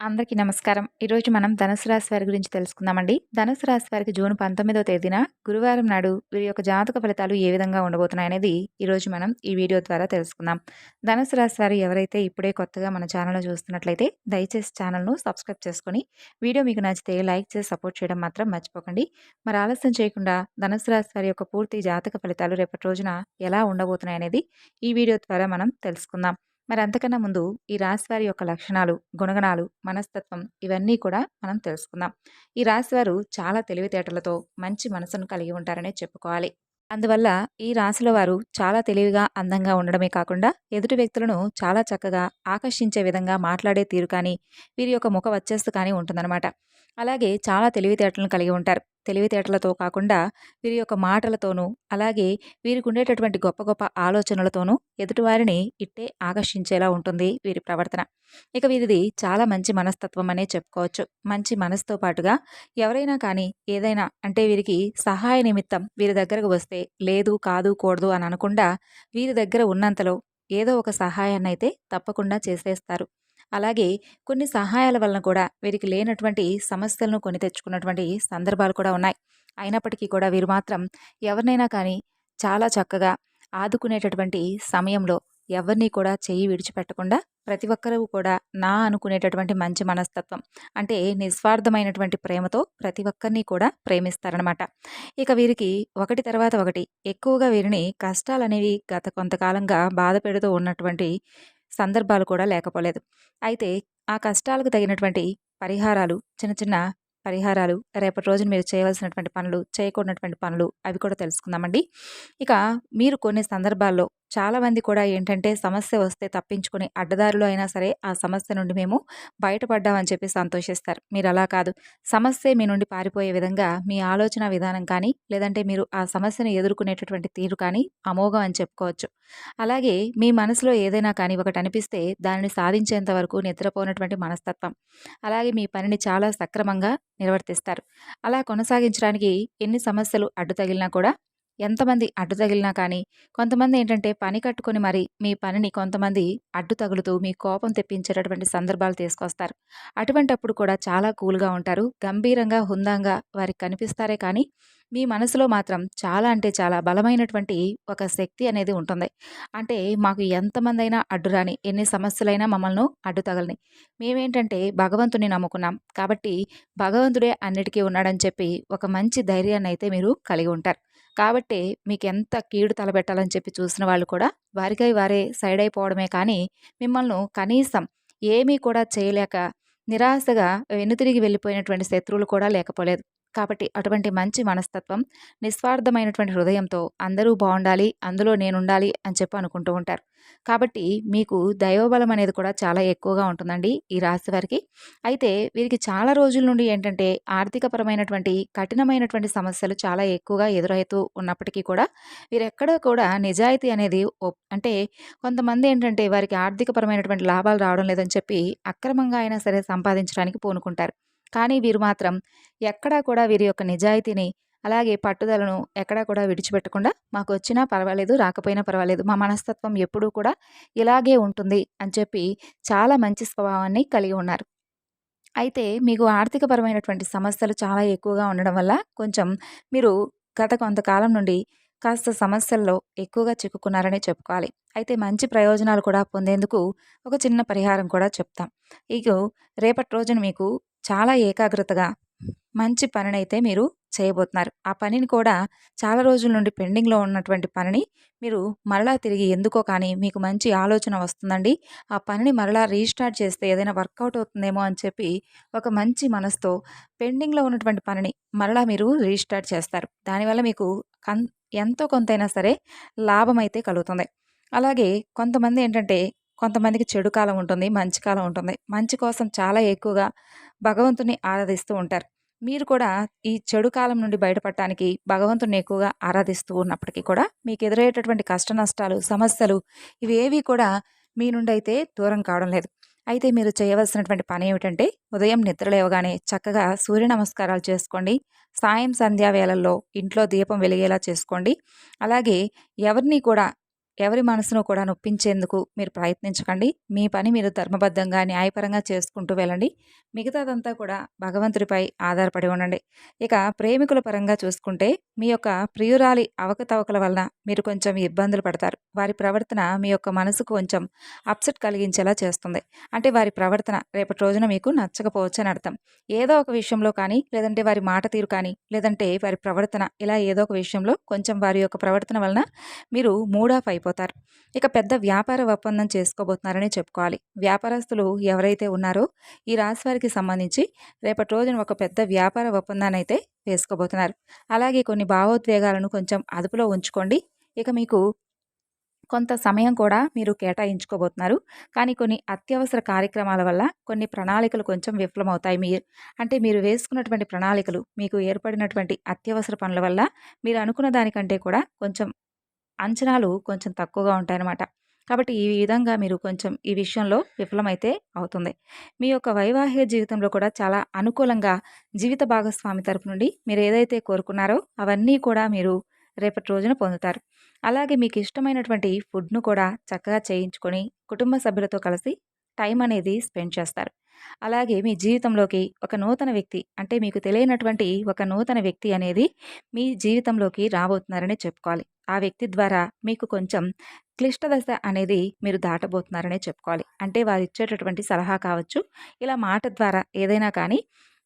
అందరికీ నమస్కారం. ఈరోజు మనం ధనుసు రాశి వారి గురించి తెలుసుకుందామండి. ధనుసు రాశి వారికి జూన్ 19వ తేదీన గురువారం నాడు వీరి యొక్క జాతక ఫలితాలు ఏ విధంగా ఉండబోతున్నాయనేది ఈరోజు మనం ఈ వీడియో ద్వారా తెలుసుకుందాం. ధనుసు రాశి వారు ఎవరైతే ఇప్పుడే కొత్తగా మన ఛానల్‌లో చూస్తున్నట్లయితే దయచేసి ఛానల్‌ను సబ్స్క్రైబ్ చేసుకొని వీడియో మీకు నచ్చితే లైక్ చేసి సపోర్ట్ చేయడం మాత్రం మర్చిపోకండి. మరి ఆలస్యం చేయకుండా ధనుసు రాశి వారి యొక్క పూర్తి జాతక ఫలితాలు రేపటి రోజున ఎలా ఉండబోతున్నాయనేది ఈ వీడియో ద్వారా మనం తెలుసుకుందాం. మరి అంతకన్నా ముందు ఈ రాశి వారి యొక్క లక్షణాలు, గుణగణాలు, మనస్తత్వం ఇవన్నీ కూడా మనం తెలుసుకుందాం. ఈ రాశి వారు చాలా తెలివితేటలతో మంచి మనసును కలిగి ఉంటారనే చెప్పుకోవాలి. అందువల్ల ఈ రాశిలో వారు చాలా తెలివిగా, అందంగా ఉండడమే కాకుండా ఎదుటి వ్యక్తులను చాలా చక్కగా ఆకర్షించే విధంగా మాట్లాడే తీరు కానీ, వీరి యొక్క ముఖ వచ్చేస్తు కానీ ఉంటుందన్నమాట. అలాగే చాలా తెలివితేటలను కలిగి ఉంటారు. తెలివితేటలతో కాకుండా వీరి యొక్క మాటలతోనూ, అలాగే వీరికి ఉండేటటువంటి గొప్ప గొప్ప ఆలోచనలతోనూ ఎదుటివారిని ఇట్టే ఆకర్షించేలా ఉంటుంది వీరి ప్రవర్తన. ఇక వీరిది చాలా మంచి మనస్తత్వం అనే చెప్పుకోవచ్చు. మంచి మనసుతో పాటుగా ఎవరైనా కానీ ఏదైనా అంటే వీరికి సహాయ నిమిత్తం వీరి దగ్గరకు వస్తే లేదు, కాదు, కూడదు అని అనకుండా వీరి దగ్గర ఉన్నంతలో ఏదో ఒక సహాయాన్ని అయితే తప్పకుండా చేసేస్తారు. అలాగే కొన్ని సహాయాల వలన కూడా వీరికి లేనటువంటి సమస్యలను కొని తెచ్చుకున్నటువంటి సందర్భాలు కూడా ఉన్నాయి. అయినప్పటికీ కూడా వీరు మాత్రం ఎవరినైనా కానీ చాలా చక్కగా ఆదుకునేటటువంటి సమయంలో ఎవరిని కూడా చెయ్యి విడిచిపెట్టకుండా ప్రతి ఒక్కరూ కూడా నా అనుకునేటటువంటి మంచి మనస్తత్వం అంటే నిస్వార్థమైనటువంటి ప్రేమతో ప్రతి ఒక్కరిని కూడా ప్రేమిస్తారనమాట ఇక వీరికి ఒకటి తర్వాత ఒకటి ఎక్కువగా వీరిని కష్టాలనేవి గత కొంతకాలంగా బాధ పెడుతూ ఉన్నటువంటి సందర్భాలు కూడా లేకపోలేదు. అయితే ఆ కష్టాలకు తగినటువంటి పరిహారాలు చిన్న చిన్న పరిహారాలు రేపటి రోజున మీరు చేయవలసినటువంటి పనులు చేయకూడనటువంటి పనులు అవి కూడా తెలుసుకుందామండి. ఇక మీరు కొన్ని సందర్భాల్లో చాలామంది కూడా ఏంటంటే సమస్య వస్తే తప్పించుకుని అడ్డదారిలో అయినా సరే ఆ సమస్య నుండి మేము బయటపడ్డామని చెప్పి సంతోషిస్తారు. మీరు అలా కాదు. సమస్య మీ నుండి పారిపోయే విధంగా మీ ఆలోచన విధానం కానీ లేదంటే మీరు ఆ సమస్యను ఎదుర్కొనేటటువంటి తీరు కానీ అమోఘం అని చెప్పుకోవచ్చు. అలాగే మీ మనసులో ఏదైనా కానీ ఒకటి అనిపిస్తే దానిని సాధించేంత వరకు నిద్రపోనటువంటి మనస్తత్వం. అలాగే మీ పనిని చాలా సక్రమంగా నిర్వర్తిస్తారు. అలా కొనసాగించడానికి ఎన్ని సమస్యలు అడ్డు తగిలినా కూడా ఎంతమంది అడ్డు తగిలినా కానీ కొంతమంది ఏంటంటే పని కట్టుకొని మరి మీ పనిని కొంతమంది అడ్డు తగులుతూ మీ కోపం తెప్పించేటటువంటి సందర్భాలు తీసుకొస్తారు. అటువంటప్పుడు కూడా చాలా కూల్గా ఉంటారు. గంభీరంగా హుందంగా వారికి కనిపిస్తారే కానీ మీ మనసులో మాత్రం చాలా అంటే చాలా బలమైనటువంటి ఒక శక్తి అనేది ఉంటుంది. అంటే మాకు ఎంతమందైనా అడ్డురాని ఎన్ని సమస్యలైనా మమ్మల్ని అడ్డు తగలని. మేమేంటంటే భగవంతుని నమ్ముకున్నాం. కాబట్టి భగవంతుడే అన్నిటికీ ఉన్నాడని చెప్పి ఒక మంచి ధైర్యాన్ని అయితే మీరు కలిగి ఉంటారు. కాబట్టి మీకు ఎంత కీడు తలబెట్టాలని చెప్పి చూసిన వాళ్ళు కూడా వారికై వారే సైడ్ అయిపోవడమే కానీ మిమ్మల్ని కనీసం ఏమీ కూడా చేయలేక నిరాశగా వెనుతిరిగి వెళ్ళిపోయినటువంటి శత్రువులు కూడా లేకపోలేదు. కాబట్టి అటువంటి మంచి మనస్తత్వం నిస్వార్థమైనటువంటి హృదయంతో అందరూ బాగుండాలి అందులో నేనుండాలి అని చెప్పి అనుకుంటూ ఉంటారు. కాబట్టి మీకు దైవబలం అనేది కూడా చాలా ఎక్కువగా ఉంటుందండి ఈ రాశి వారికి. అయితే వీరికి చాలా రోజుల నుండి ఏంటంటే ఆర్థికపరమైనటువంటి కఠినమైనటువంటి సమస్యలు చాలా ఎక్కువగా ఎదురవుతూ ఉన్నప్పటికీ కూడా వీరెక్కడ కూడా నిజాయితీ అనేది అంటే కొంతమంది ఏంటంటే వారికి ఆర్థికపరమైనటువంటి లాభాలు రావడం లేదని చెప్పి అక్రమంగా అయినా సరే సంపాదించడానికి పూనుకుంటారు. కానీ వీరు మాత్రం ఎక్కడా కూడా వీరి యొక్క నిజాయితీని అలాగే పట్టుదలను ఎక్కడా కూడా విడిచిపెట్టకుండా మాకు వచ్చినా పర్వాలేదు రాకపోయినా పర్వాలేదు మా మనస్తత్వం ఎప్పుడూ కూడా ఇలాగే ఉంటుంది అని చెప్పి చాలా మంచి స్వభావాన్ని కలిగి ఉన్నారు. అయితే మీకు ఆర్థికపరమైనటువంటి సమస్యలు చాలా ఎక్కువగా ఉండడం వల్ల కొంచెం మీరు గత కొంతకాలం నుండి కాస్త సమస్యల్లో ఎక్కువగా చిక్కుకున్నారనే చెప్పుకోవాలి. అయితే మంచి ప్రయోజనాలు కూడా పొందేందుకు ఒక చిన్న పరిహారం కూడా చెప్తాం. ఇక రేపటి రోజున మీకు చాలా ఏకాగ్రతగా మంచి పనినైతే మీరు చేయబోతున్నారు. ఆ పనిని కూడా చాలా రోజుల నుండి పెండింగ్లో ఉన్నటువంటి పనిని మీరు మరలా తిరిగి ఎందుకో కానీ మీకు మంచి ఆలోచన వస్తుందండి. ఆ పనిని మరలా రీస్టార్ట్ చేస్తే ఏదైనా వర్కౌట్ అవుతుందేమో అని చెప్పి ఒక మంచి మనసుతో పెండింగ్లో ఉన్నటువంటి పనిని మరలా మీరు రీస్టార్ట్ చేస్తారు. దానివల్ల మీకు కన్ ఎంతో కొంతైనా సరే లాభం అయితే కలుగుతుంది. అలాగే కొంతమంది ఏంటంటే కొంతమందికి చెడు కాలం ఉంటుంది మంచి కాలం ఉంటుంది. మంచి కోసం చాలా ఎక్కువగా భగవంతుని ఆరాధిస్తూ ఉంటారు. మీరు కూడా ఈ చెడు కాలం నుండి బయటపడటానికి భగవంతుని ఎక్కువగా ఆరాధిస్తూ ఉన్నప్పటికీ కూడా మీకు ఎదురయ్యేటటువంటి కష్ట నష్టాలు సమస్యలు ఇవేవి కూడా మీ నుండి అయితే దూరం కావడం లేదు. అయితే మీరు చేయవలసినటువంటి పని ఏమిటంటే ఉదయం నిద్ర లేవగానే చక్కగా సూర్య నమస్కారాలు చేసుకోండి. సాయం సంధ్యా వేళల్లో ఇంట్లో దీపం వెలిగేలా చేసుకోండి. అలాగే ఎవరిని కూడా ఎవరి మనసును కూడా నొప్పించేందుకు మీరు ప్రయత్నించకండి. మీ పని మీరు ధర్మబద్ధంగా న్యాయపరంగా చేసుకుంటూ వెళ్ళండి. మిగతాదంతా కూడా భగవంతుడిపై ఆధారపడి ఉండండి. ఇక ప్రేమికుల పరంగా చూసుకుంటే మీ యొక్క ప్రియురాలి అవకతవకల వలన మీరు కొంచెం ఇబ్బందులు పడతారు. వారి ప్రవర్తన మీ యొక్క మనసుకు కొంచెం అప్సెట్ కలిగించేలా చేస్తుంది. అంటే వారి ప్రవర్తన రేపటి రోజున మీకు నచ్చకపోవచ్చు అని అర్థం. ఏదో ఒక విషయంలో కానీ లేదంటే వారి మాట తీరు కానీ లేదంటే వారి ప్రవర్తన ఇలా ఏదో ఒక విషయంలో కొంచెం వారి యొక్క ప్రవర్తన వలన మీరు మూడ్ ఆఫ్ అయిపోతారు. ఇక పెద్ద వ్యాపార ఒప్పందం చేసుకోబోతున్నారని చెప్పుకోవాలి. వ్యాపారస్తులు ఎవరైతే ఉన్నారో ఈ రాశి వారికి సంబంధించి రేపటి రోజున ఒక పెద్ద వ్యాపార ఒప్పందాన్ని అయితే వేసుకోబోతున్నారు. అలాగే కొన్ని భావోద్వేగాలను కొంచెం అదుపులో ఉంచుకోండి. ఇక మీకు కొంత సమయం కూడా మీరు కేటాయించుకోబోతున్నారు. కానీ కొన్ని అత్యవసర కార్యక్రమాల వల్ల కొన్ని ప్రణాళికలు కొంచెం విఫలమవుతాయి. మీరు అంటే మీరు వేసుకున్నటువంటి ప్రణాళికలు మీకు ఏర్పడినటువంటి అత్యవసర పనుల వల్ల మీరు అనుకున్న దానికంటే కూడా కొంచెం అంచనాలు కొంచెం తక్కువగా ఉంటాయన్నమాట. కాబట్టి ఈ విధంగా మీరు కొంచెం ఈ విషయంలో విఫలమైతే అవుతుంది. మీ యొక్క వైవాహిక జీవితంలో కూడా చాలా అనుకూలంగా జీవిత భాగస్వామి తరపు నుండి మీరు ఏదైతే కోరుకున్నారో అవన్నీ కూడా మీరు రేపటి రోజున పొందుతారు. అలాగే మీకు ఇష్టమైనటువంటి ఫుడ్ను కూడా చక్కగా చేయించుకొని కుటుంబ సభ్యులతో కలిసి టైం అనేది స్పెండ్ చేస్తారు. అలాగే మీ జీవితంలోకి ఒక నూతన వ్యక్తి అంటే మీకు తెలియనటువంటి ఒక నూతన వ్యక్తి అనేది మీ జీవితంలోకి రాబోతున్నారని చెప్పుకోవాలి. ఆ వ్యక్తి ద్వారా మీకు కొంచెం క్లిష్ట దశ అనేది మీరు దాటబోతున్నారనే చెప్పుకోవాలి. అంటే వారు ఇచ్చేటటువంటి సలహా కావచ్చు ఇలా మాట ద్వారా ఏదైనా కానీ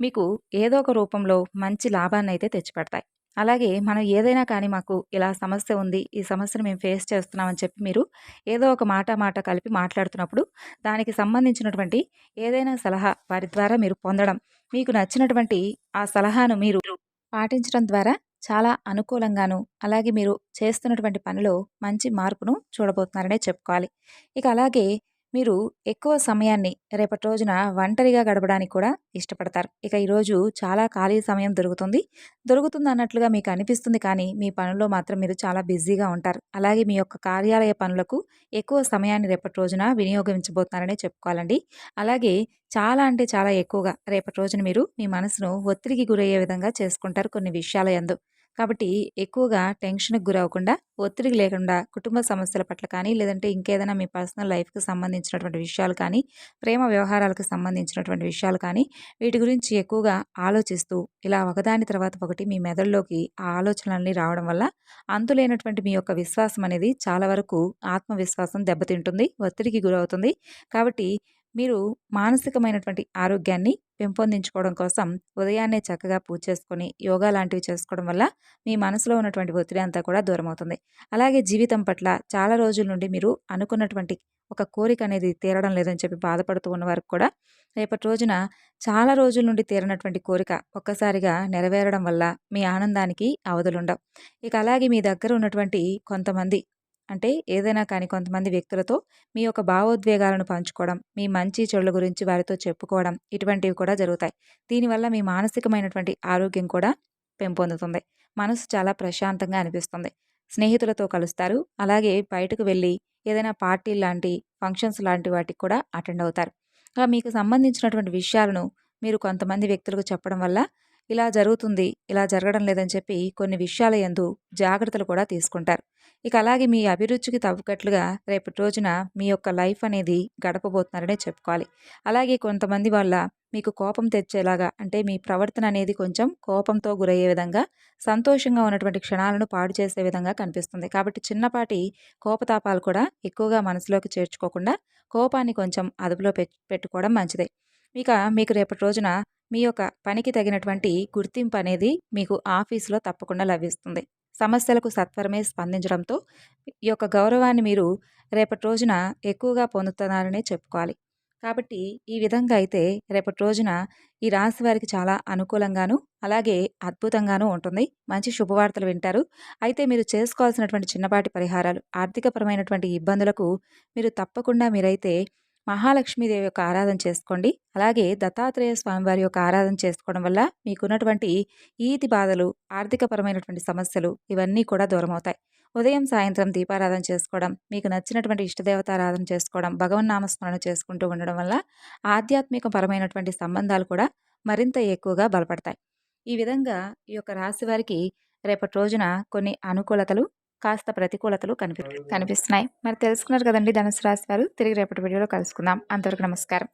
మీకు ఏదో ఒక రూపంలో మంచి లాభాన్ని అయితే తెచ్చిపెడతాయి. అలాగే మనం ఏదైనా కానీ మాకు ఇలా సమస్య ఉంది ఈ సమస్యను మేము ఫేస్ చేస్తున్నామని చెప్పి మీరు ఏదో ఒక మాట మాట కలిపి మాట్లాడుతున్నప్పుడు దానికి సంబంధించినటువంటి ఏదైనా సలహా వారి ద్వారా మీరు పొందడం మీకు నచ్చినటువంటి ఆ సలహాను మీరు పాటించడం ద్వారా చాలా అనుకూలంగాను అలాగే మీరు చేస్తున్నటువంటి పనిలో మంచి మార్పును చూడబోతున్నారనే చెప్పుకోవాలి. ఇక అలాగే మీరు ఎక్కువ సమయాన్ని రేపటి రోజున ఒంటరిగా గడపడానికి కూడా ఇష్టపడతారు. ఇక ఈరోజు చాలా ఖాళీ సమయం దొరుకుతుంది. దొరుకుతుంది అన్నట్లుగా మీకు అనిపిస్తుంది కానీ మీ పనుల్లో మాత్రం మీరు చాలా బిజీగా ఉంటారు. అలాగే మీ యొక్క కార్యాలయ పనులకు ఎక్కువ సమయాన్ని రేపటి రోజున వినియోగించబోతున్నారని చెప్పుకోవాలండి. అలాగే చాలా అంటే చాలా ఎక్కువగా రేపటి రోజున మీరు మీ మనసును ఒత్తిడికి గురయ్యే విధంగా చేసుకుంటారు కొన్ని విషయాల ఎందు కాబట్టి ఎక్కువగా టెన్షన్కి గురవ్వకుండా ఒత్తిడికి లేకుండా కుటుంబ సమస్యల పట్ల కానీ లేదంటే ఇంకేదైనా మీ పర్సనల్ లైఫ్కి సంబంధించినటువంటి విషయాలు కానీ ప్రేమ వ్యవహారాలకు సంబంధించినటువంటి విషయాలు కానీ వీటి గురించి ఎక్కువగా ఆలోచిస్తూ ఇలా ఒకదాని తర్వాత ఒకటి మీ మెదడులోకి ఆ ఆలోచనలన్నీ రావడం వల్ల అంతులేనటువంటి మీ యొక్క విశ్వాసం అనేది చాలా వరకు ఆత్మవిశ్వాసం దెబ్బతింటుంది ఒత్తిడికి గురవుతుంది. కాబట్టి మీరు మానసికమైనటువంటి ఆరోగ్యాన్ని పెంపొందించుకోవడం కోసం ఉదయాన్నే చక్కగా పూజ చేసుకొని యోగా లాంటివి చేసుకోవడం వల్ల మీ మనసులో ఉన్నటువంటి ఒత్తిడి అంతా కూడా దూరం అవుతుంది అలాగే జీవితం పట్ల చాలా రోజుల నుండి మీరు అనుకున్నటువంటి ఒక కోరిక అనేది తీరడం లేదని చెప్పి బాధపడుతూ ఉన్న వారికి కూడా రేపటి రోజున చాలా రోజుల నుండి తీరనటువంటి కోరిక ఒక్కసారిగా నెరవేరడం వల్ల మీ ఆనందానికి అవధులుండవు. ఇక అలాగే మీ దగ్గర ఉన్నటువంటి కొంతమంది అంటే ఏదైనా కానీ కొంతమంది వ్యక్తులతో మీ యొక్క భావోద్వేగాలను పంచుకోవడం మీ మంచి చెడుల గురించి వారితో చెప్పుకోవడం ఇటువంటివి కూడా జరుగుతాయి. దీనివల్ల మీ మానసికమైనటువంటి ఆరోగ్యం కూడా పెంపొందుతుంది. మనసు చాలా ప్రశాంతంగా అనిపిస్తుంది. స్నేహితులతో కలుస్తారు. అలాగే బయటకు వెళ్ళి ఏదైనా పార్టీ లాంటి ఫంక్షన్స్ లాంటి వాటికి కూడా అటెండ్ అవుతారు. మీకు సంబంధించినటువంటి విషయాలను మీరు కొంతమంది వ్యక్తులకు చెప్పడం వల్ల ఇలా జరుగుతుంది ఇలా జరగడం లేదని చెప్పి కొన్ని విషయాల ఎందు జాగ్రత్తలు కూడా తీసుకుంటారు. ఇక అలాగే మీ అభిరుచికి తగ్గట్లుగా రేపటి రోజున మీ యొక్క లైఫ్ అనేది గడపబోతున్నారనే చెప్పుకోవాలి. అలాగే కొంతమంది వల్ల మీకు కోపం తెచ్చేలాగా అంటే మీ ప్రవర్తన అనేది కొంచెం కోపంతో గురయ్యే విధంగా సంతోషంగా ఉన్నటువంటి క్షణాలను పాడు చేసే విధంగా కనిపిస్తుంది. కాబట్టి చిన్నపాటి కోపతాపాలు కూడా ఎక్కువగా మనసులోకి చేర్చుకోకుండా కోపాన్ని కొంచెం అదుపులో పెట్టుకోవడం మంచిదే. ఇక మీకు రేపటి రోజున మీ యొక్క పనికి తగినటువంటి గుర్తింపు అనేది మీకు ఆఫీసులో తప్పకుండా లభిస్తుంది. సమస్యలకు సత్వరమే స్పందించడంతో ఈ యొక్క గౌరవాన్ని మీరు రేపటి రోజున ఎక్కువగా పొందుతున్నారనే చెప్పుకోవాలి. కాబట్టి ఈ విధంగా అయితే రేపటి రోజున ఈ రాశి వారికి చాలా అనుకూలంగాను అలాగే అద్భుతంగాను ఉంటుంది. మంచి శుభవార్తలు వింటారు. అయితే మీరు చేసుకోవాల్సినటువంటి చిన్నపాటి పరిహారాలు ఆర్థికపరమైనటువంటి ఇబ్బందులకు మీరు తప్పకుండా మీరైతే మహాలక్ష్మీదేవి యొక్క ఆరాధన చేసుకోండి. అలాగే దత్తాత్రేయ స్వామివారి యొక్క ఆరాధన చేసుకోవడం వల్ల మీకున్నటువంటి ఈతి బాధలు ఆర్థికపరమైనటువంటి సమస్యలు ఇవన్నీ కూడా దూరం అవుతాయి ఉదయం సాయంత్రం దీపారాధన చేసుకోవడం మీకు నచ్చినటువంటి ఇష్టదేవత ఆరాధన చేసుకోవడం భగవన్నామస్మరణ చేసుకుంటూ ఉండడం వల్ల ఆధ్యాత్మిక పరమైనటువంటి సంబంధాలు కూడా మరింత ఎక్కువగా బలపడతాయి. ఈ విధంగా ఈ యొక్క రాశి వారికి రేపటి రోజున కొన్ని అనుకూలతలు కాస్త ప్రతికూలతలు కనిపి కనిపిస్తున్నాయి. మరి తెలుసుకున్నారు కదండి ధనుసు రాశి వారు. తిరిగి రేపటి వీడియోలో కలుసుకుందాం. అంతవరకు నమస్కారం.